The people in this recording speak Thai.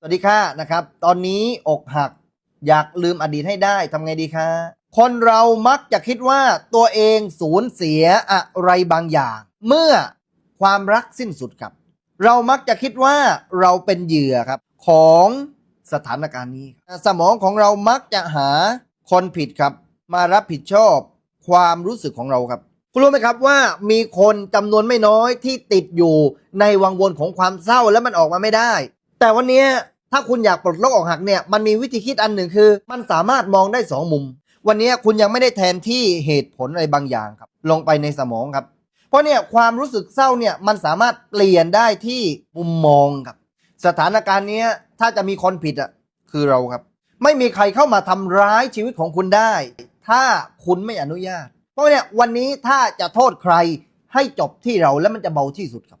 สวัสดีค่ะนะครับ ตอนนี้อกหักอยากลืมอดีตให้ได้ทำไงดีคะคนเรามักจะคิดว่าตัวเองสูญเสียอะไรบางอย่าง เมื่อความรักสิ้นสุดครับ เรามักจะคิดว่าเราเป็นเหยื่อครับ ของสถานการณ์นี้ สมองของเรามักจะหาคนผิดครับ มารับผิดชอบความรู้สึกของเราครับ คุณรู้ไหมครับว่ามีคนจำนวนไม่น้อยที่ติดอยู่ในวังวนของความเศร้าแล้วมันออกมาไม่ได้ แต่วันนี้ถ้าคุณอยากปลดล็อกออกหักเนี่ยมันมีวิธีคิดอันหนึ่งคือ มันสามารถมองได้สองมุม วันนี้คุณยังไม่ได้แทนที่เหตุผลอะไรบางอย่างครับ ลงไปในสมองครับ เพราะเนี่ยความรู้สึกเศร้าเนี่ยมันสามารถเปลี่ยนได้ที่มุมมองครับ สถานการณ์เนี้ยถ้าจะมีคนผิดอะคือเราครับ ไม่มีใครเข้ามาทำร้ายชีวิตของคุณได้ ถ้าคุณไม่อนุญาต เพราะเนี่ยวันนี้ถ้าจะโทษใครให้จบที่เราแล้วมันจะเบาที่สุดครับ